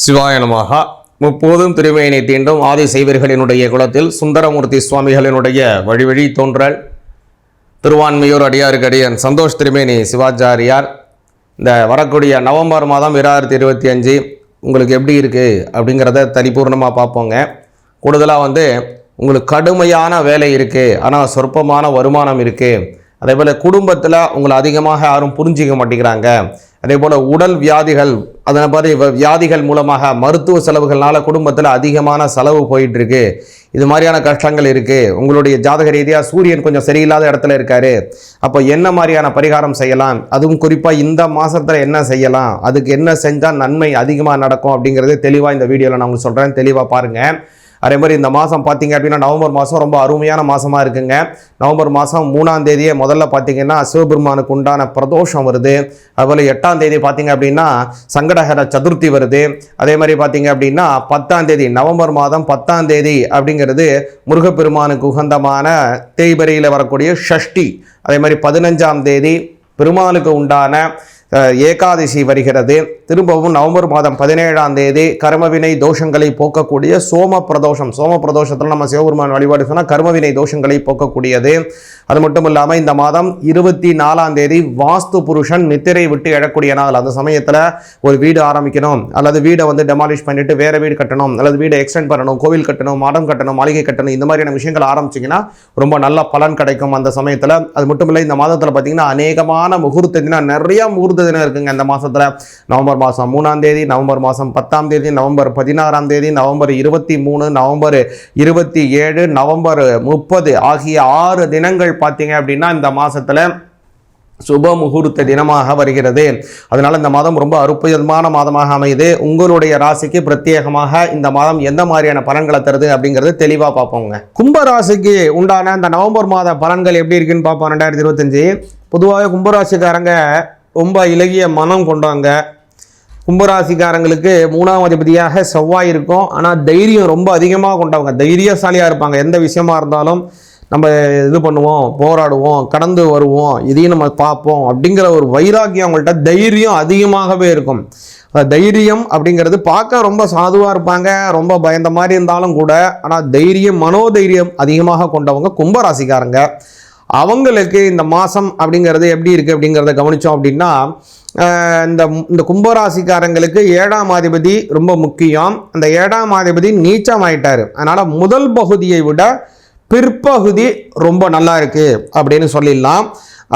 சிவாய முப்போதும் திருமையினை தீண்டும் ஆதி சைவர்களினுடைய குலத்தில் சுந்தரமூர்த்தி சுவாமிகளினுடைய வழிவழி தோன்றல். திருவான்மையூர் அடியாருக்கு அடியன் சந்தோஷ் திருமேனி சிவாச்சாரியார். இந்த வரக்கூடிய நவம்பர் மாதம் இரண்டாயிரத்தி இருபத்தி அஞ்சு உங்களுக்கு எப்படி இருக்குது அப்படிங்கிறத தனிபூர்ணமாக பார்ப்போங்க. கூடுதலாக வந்து உங்களுக்கு கடுமையான வேலை இருக்குது ஆனால் சொற்பமான வருமானம் இருக்குது அதே போல் குடும்பத்தில் உங்களை அதிகமாக யாரும் புரிஞ்சிக்க மாட்டேங்கிறாங்க. அதே போல் உடல் வியாதிகள் அதே மாதிரி வியாதிகள் மூலமாக மருத்துவ செலவுகள்னால குடும்பத்தில் அதிகமான செலவு போயிட்டுருக்கு. இது மாதிரியான கஷ்டங்கள் இருக்குது உங்களுடைய ஜாதக ரீதியாக சூரியன் கொஞ்சம் சரியில்லாத இடத்துல இருக்காரு. அப்போ என்ன மாதிரியான பரிகாரம் செய்யலாம்? அதுவும் குறிப்பாக இந்த மாதத்தில் என்ன செய்யலாம்? அதுக்கு என்ன செஞ்சால் நன்மை அதிகமாக நடக்கும் அப்படிங்கிறது தெளிவாக இந்த வீடியோவில் நான் உங்களுக்கு சொல்கிறேன் தெளிவாக பாருங்கள் அதே மாதிரி இந்த மாதம் பார்த்தீங்க அப்படின்னா நவம்பர் மாதம் ரொம்ப அருமையான மாதமாக இருக்குங்க. நவம்பர் மாதம் மூணாம் தேதியே முதல்ல பார்த்தீங்கன்னா சிவபெருமானுக்கு உண்டான பிரதோஷம் வருது. அதுபோல் எட்டாம் தேதி பார்த்தீங்க அப்படின்னா சங்கடஹர சதுர்த்தி வருது. அதே மாதிரி பார்த்தீங்க அப்படின்னா பத்தாம் தேதி நவம்பர் மாதம் பத்தாம் தேதி அப்படிங்கிறது முருகப்பெருமானுக்கு உகந்தமான தேய்பரியில் வரக்கூடிய ஷஷ்டி. அதே மாதிரி பதினஞ்சாம் தேதி பெருமாளுக்கு உண்டான ஏகாதசி வருகிறது. திரும்பவும் நவம்பர் மாதம் பதினேழாம் தேதி கர்மவினை தோஷங்களை போக்கக்கூடிய சோம பிரதோஷம் சோம பிரதோஷத்தில் நம்ம சிவபெருமான் வழிபாடு சொன்னால் கர்மவினை தோஷங்களை போக்கக்கூடியது. அது மட்டும் இல்லாமல் இந்த மாதம் இருபத்தி நாலாம் தேதி வாஸ்து புருஷன் நித்திரை விட்டு எழக்கூடிய நாள். அந்த சமயத்தில் ஒரு வீடு ஆரம்பிக்கணும். அல்லது வீடை வந்து டெமாலிஷ் பண்ணிட்டு வேறு வீடு கட்டணும். அல்லது வீடை எக்ஸ்டெண்ட் பண்ணணும். கோவில் கட்டணும் மடம் கட்டணும் மாளிகை கட்டணும். இந்த மாதிரியான விஷயங்கள் ஆரம்பிச்சிங்கன்னா ரொம்ப நல்ல பலன் கிடைக்கும் அந்த சமயத்தில். அது மட்டும் இல்லை இந்த மாதத்தில் பார்த்தீங்கன்னா அநேகமான முகூர்த்தத்தினா நிறைய முகூர்த்த தினம் இருக்குங்க இந்த மாதத்தில் நவம்பர் மாதம் மூணாம் தேதி நவம்பர் மாதம் பத்தாம் தேதி நவம்பர் பதினாறாம் தேதி நவம்பர் இருபத்தி மூணு நவம்பர் இருபத்தி ஏழு நவம்பர் முப்பது ஆகிய ஆறு தினங்கள் பார்த்தீங்க அப்படின்னா இந்த மாதத்தில் சுப முகூர்த்த தினமாக வருகிறது. அதனால் இந்த மாதம் ரொம்ப அற்புதமான மாதமாக அமையுது. உங்களுடைய ராசிக்கு பிரத்யேகமாக இந்த மாதம் எந்த மாதிரியான பலன்களை தருது அப்படிங்கிறது தெளிவாக பார்ப்போங்க. கும்ப ராசிக்கு உண்டான இந்த நவம்பர் மாத பலன்கள் எப்படி இருக்குன்னு பார்ப்போம் ரெண்டாயிரத்தி இருபத்தஞ்சு. பொதுவாக கும்பராசிக்காரங்க ரொம்ப இலகிய மனம் கொண்டவங்க. கும்பராசிக்காரங்களுக்கு மூணாம் அதிபதியாக செவ்வாய் இருக்கும். ஆனால் தைரியம் ரொம்ப அதிகமாக கொண்டவங்க. தைரியசாலியாக இருப்பாங்க. எந்த விஷயமா இருந்தாலும் நம்ம இது பண்ணுவோம் போராடுவோம் கடந்து வருவோம் இதையும் நம்ம பார்ப்போம் அப்படிங்கிற ஒரு வைராக்கியம் அவங்கள்ட்ட தைரியம் அதிகமாகவே இருக்கும். தைரியம் அப்படிங்கிறது பார்க்க ரொம்ப சாதுவாக இருப்பாங்க. ரொம்ப பயந்த மாதிரி இருந்தாலும் கூட. ஆனால் தைரியம் மனோதைரியம் அதிகமாக கொண்டவங்க கும்பராசிக்காரங்க. அவங்களுக்கு இந்த மாதம் அப்படிங்கிறது எப்படி இருக்குது அப்படிங்கிறத கவனித்தோம் அப்படின்னா இந்த இந்த கும்பராசிக்காரங்களுக்கு ஏழாம் அதிபதி ரொம்ப முக்கியம். அந்த ஏழாம் அதிபதி நீச்சம் ஆயிட்டார். அதனால் முதல் பகுதியை விட பிற்பகுதி ரொம்ப நல்லா இருக்குது அப்படின்னு சொல்லிடலாம்.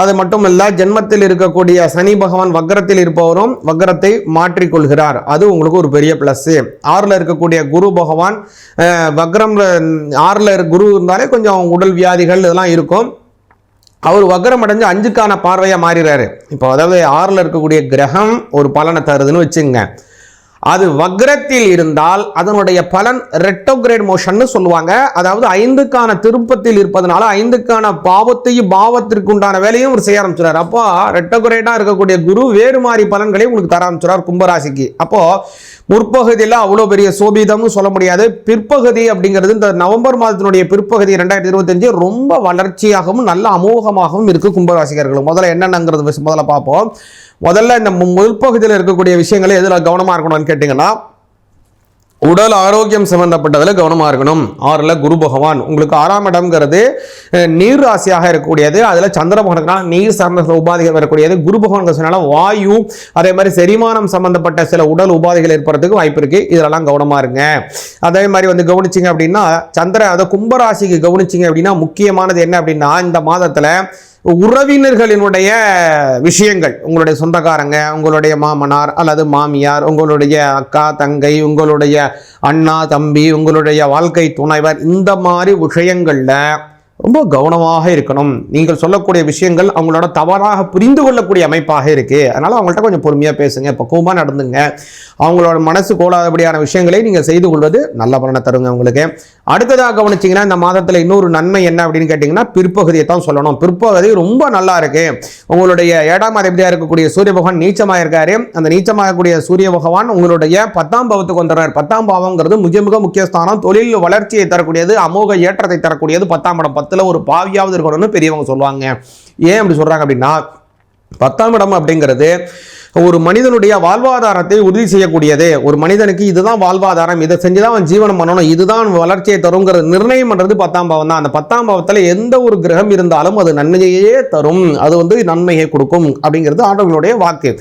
அது மட்டும் இல்லை ஜென்மத்தில் இருக்கக்கூடிய சனி பகவான் வக்கரத்தில் இருப்பவரும் வக்கரத்தை மாற்றிக்கொள்கிறார். அது உங்களுக்கு ஒரு பெரிய ப்ளஸ்ஸு ஆறில் இருக்கக்கூடிய குரு பகவான் வக்ரம் ஆறில் குரு இருந்தாலே கொஞ்சம் உடல் வியாதிகள் இதெல்லாம் இருக்கும். அவர் வக்ரம் அடைஞ்சு அஞ்சுக்கான பார்வையாக மாறிறாரு. இப்போ அதாவது ஆறில் இருக்கக்கூடிய கிரகம் ஒரு பலனை தருதுன்னு வச்சுங்க அது வக்ரத்தில் இருந்தால் அதனுடைய பலன் ரெட்டோகிரேட் மோஷன்னு சொல்லுவாங்க. அதாவது ஐந்துக்கான திருப்பத்தில் இருப்பதனால ஐந்துக்கான பாவத்தையும் பாவத்திற்கு உண்டான வேலையும் அவர் செய்ய ஆரம்பிச்சுறாரு அப்போ ரெட்டோகிரேட்டாக இருக்கக்கூடிய குரு வேறு மாதிரி பலன்களை உங்களுக்கு தர ஆரம்பிச்சுறார் கும்பராசிக்கு. அப்போ முற்பகுதியில் அவ்வளோ பெரிய சோபிதம்னு சொல்ல முடியாது. பிற்பகுதி அப்படிங்கிறது இந்த நவம்பர் மாதத்தினுடைய பிற்பகுதி ரெண்டாயிரத்தி இருபத்தஞ்சு ரொம்ப வளர்ச்சியாகவும் நல்ல அமோகமாகவும் இருக்கு கும்பராசிகர்கள். முதல்ல என்னென்னங்கிறது முதல்ல பார்ப்போம். முதல்ல இந்த மு- முற்பகுதியில் இருக்கக்கூடிய விஷயங்களை எதில் கவனமாக இருக்கணும்னு கேட்டிங்கன்னா உடல் ஆரோக்கியம் சம்பந்தப்பட்டதில் கவனமாக இருக்கணும். ஆறில் குரு பகவான். உங்களுக்கு ஆறாம் இடம்ங்கிறது நீர் ராசியாக இருக்கக்கூடியது. அதில் சந்திர நீர் சார்ந்த உபாதைகள் வரக்கூடியது. குரு பகவான் சொன்னால வாயு அதே மாதிரி செரிமானம் சம்பந்தப்பட்ட சில உடல் உபாதைகள் ஏற்படுறதுக்கு வாய்ப்பு இருக்குது இதெல்லாம் கவனமாக இருங்க. அதே மாதிரி வந்து கவனிச்சிங்க அப்படின்னா சந்திர அதை கும்பராசிக்கு கவனிச்சிங்க அப்படின்னா முக்கியமானது என்ன அப்படின்னா இந்த மாதத்தில் உறவினர்களினுடைய விஷயங்கள் உங்களுடைய சொந்தக்காரங்க உங்களுடைய மாமனார் அல்லது மாமியார் உங்களுடைய அக்கா தங்கை உங்களுடைய அண்ணா தம்பி உங்களுடைய வாழ்க்கை துணைவர் இந்த மாதிரி விஷயங்களில் ரொம்ப கவனமாக இருக்கணும். நீங்கள் சொல்லக்கூடிய விஷயங்கள் அவங்களோட தவறாக புரிந்து கொள்ளக்கூடிய அமைப்பாக இருக்குது அதனால் அவங்கள்ட்ட கொஞ்சம் பொறுமையாக பேசுங்க பக்குவமாக நடந்துங்க. அவங்களோட மனசு கோலாதபடியான விஷயங்களை நீங்கள் செய்து கொள்வது நல்ல பலனை தருங்க உங்களுக்கு. அடுத்ததாக கவனிச்சிங்கன்னா இந்த மாதத்தில் இன்னொரு நன்மை என்ன அப்படின்னு கேட்டிங்கன்னா பிற்பகுதியை தான் சொல்லணும். பிற்பகுதி ரொம்ப நல்லா இருக்கு. உங்களுடைய ஏழாம் அதிபதியாக இருக்கக்கூடிய சூரிய பகவான் நீச்சமாக இருக்காரு அந்த நீச்சமாகக்கூடிய சூரிய பகவான் உங்களுடைய பத்தாம் பாவத்துக்கு வந்துடுறார். பத்தாம் பாவங்கிறது மிக மிக முக்கிய ஸ்தானம் தொழில் வளர்ச்சியை தரக்கூடியது அமோக ஏற்றத்தை தரக்கூடியது. பத்தாம் இடம் பத்தில் ஒரு பாவியாவது இருக்கணும்னு பெரியவங்க சொல்லுவாங்க. ஏன் அப்படி சொல்கிறாங்க அப்படின்னா பத்தாம் இடம் அப்படிங்கிறது ஒரு மனிதனுடைய வாழ்வாதாரத்தை உறுதி செய்யக்கூடியது. ஒரு மனிதனுக்கு இதுதான் வாழ்வாதாரம். இதை செஞ்சு தான் அவன் ஜீவனம் பண்ணணும். இதுதான் வளர்ச்சியை தருங்கிற நிர்ணயம் பண்ணுறது பத்தாம் பாவம் தான். அந்த பத்தாம் பாவத்தில் எந்த ஒரு கிரகம் இருந்தாலும் அது நன்மையையே தரும். அது வந்து நன்மையை கொடுக்கும் அப்படிங்கிறது ஆண்டவர்களுடைய வாக்கு.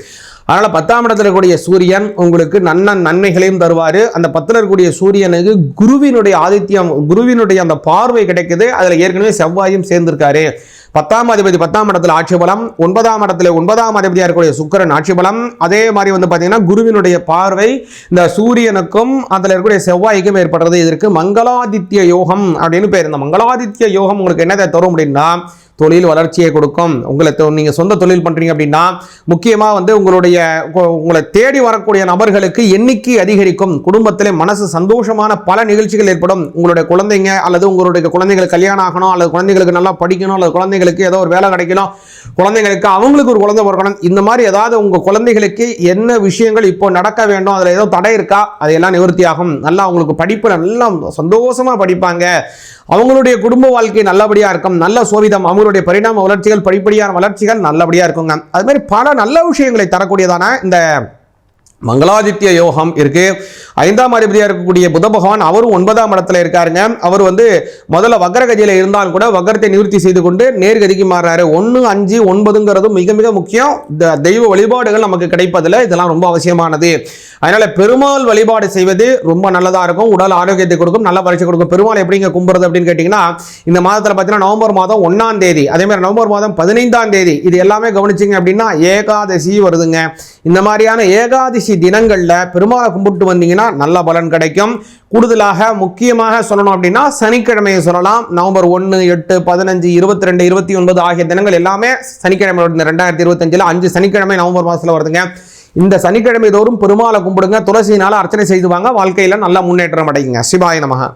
அதனால் பத்தாம் இடத்துல இருக்கக்கூடிய சூரியன் உங்களுக்கு நன்ன நன்மைகளையும் தருவார். அந்த பத்தில் இருக்கக்கூடிய சூரியனுக்கு குருவினுடைய ஆதித்யம் குருவினுடைய அந்த பார்வை கிடைக்குது. அதில் ஏற்கனவே செவ்வாயும் சேர்ந்திருக்காரு. பத்தாம் அதிபதி பத்தாம் இடத்துல ஆட்சி பலம் ஒன்பதாம் இடத்துல ஒன்பதாம் அதிபதியாக இருக்கக்கூடிய சுக்கரன் ஆட்சி பலம். அதே மாதிரி வந்து பார்த்தீங்கன்னா குருவினுடைய பார்வை இந்த சூரியனுக்கும் அதில் இருக்கக்கூடிய செவ்வாய்க்கும் ஏற்படுறது. இதற்கு மங்களாதித்ய யோகம் அப்படின்னு பேர். இந்த மங்களாதித்ய யோகம் உங்களுக்கு என்னதை தரும் அப்படின்னா தொழில் வளர்ச்சியை கொடுக்கும். உங்களை தொ- சொந்த தொழில் பண்ணுறீங்க அப்படின்னா முக்கியமாக வந்து உங்களுடைய உங்களை தேடி வரக்கூடிய நபர்களுக்கு எண்ணிக்கை அதிகரிக்கும். குடும்பத்தில் மனசு சந்தோஷமான பல நிகழ்ச்சிகள் ஏற்படும். உங்களுடைய குழந்தைங்க அல்லது உங்களுடைய குழந்தைகளுக்கு கல்யாணம் ஆகணும் அல்லது குழந்தைகளுக்கு நல்லா படிக்கணும் அல்லது குழந்தைகளுக்கு ஏதோ ஒரு வேலை கிடைக்கணும் குழந்தைங்களுக்கு அவங்களுக்கு ஒரு குழந்தை பிறக்கணும். இந்த மாதிரி ஏதாவது உங்க குழந்தைகளுக்கு என்ன விஷயங்கள் இப்போ நடக்க வேண்டும் அதுல ஏதோ தடை இருக்கா? அதையெல்லாம் நிவர்த்தி ஆகும் நல்லா அவங்களுக்கு படிப்பு நல்லா சந்தோஷமா படிப்பாங்க. அவங்களுடைய குடும்ப வாழ்க்கை நல்லபடியா இருக்கும். நல்ல சோவிதம் அவங்களுடைய பரிணாம வளர்ச்சிகள் படிப்படியான வளர்ச்சிகள் நல்லபடியா இருக்குங்க. அது மாதிரி பல நல்ல விஷயங்களை தரக்கூடியதான இந்த மங்களாதித்ய யோகம் இருக்கு. ஐந்தாம் அதிபதியாக இருக்கக்கூடிய புத பகவான் அவரும் ஒன்பதாம் இடத்துல இருக்காருங்க. அவர் வந்து முதல்ல வக்கரகதியில் இருந்தாலும் கூட வக்கரத்தை நிவர்த்தி செய்து கொண்டு நேர்கதிக்கு மாறுறாரு. ஒன்று அஞ்சு ஒன்பதுங்கிறது மிக மிக முக்கியம். இந்த தெய்வ வழிபாடுகள் நமக்கு கிடைப்பதில் இதெல்லாம் ரொம்ப அவசியமானது. அதனால பெருமாள் வழிபாடு செய்வது ரொம்ப நல்லதாக இருக்கும். உடல் ஆரோக்கியத்தை கொடுக்கும் நல்ல பரிசு கொடுக்கும். பெருமாள் எப்படிங்க கும்புறது அப்படின்னு கேட்டிங்கன்னா இந்த மாதத்தில் பார்த்தீங்கன்னா நவம்பர் மாதம் ஒன்றாம் தேதி அதேமாதிரி நவம்பர் மாதம் பதினைந்தாம் தேதி இது எல்லாமே கவனிச்சிங்க அப்படின்னா ஏகாதசி வருதுங்க. இந்த மாதிரியான ஏகாதசி தினங்களில் பெருமாளை கும்பிட்டு வந்தீங்கன்னா நல்ல பலன் கிடைக்கும். கூடுதலாக முக்கியமாக சொல்லணும் அப்படின்னா சனிக்கிழமையை சொல்லலாம். நவம்பர் ஒன்று எட்டு பதினஞ்சு இருபத்தி ரெண்டு இருபத்தி ஒன்பது ஆகிய தினங்கள் எல்லாமே சனிக்கிழமை ரெண்டாயிரத்தி இருபத்தஞ்சில் அஞ்சு சனிக்கிழமை நவம்பர் மாதத்தில் வருதுங்க. இந்த சனிக்கிழமை தோறும் பெருமாளை கும்பிடுங்க. துளசியினால அர்ச்சனை செய்துவாங்க வாழ்க்கையில் நல்ல முன்னேற்றம் அடையுங்க. சிவாய நமக.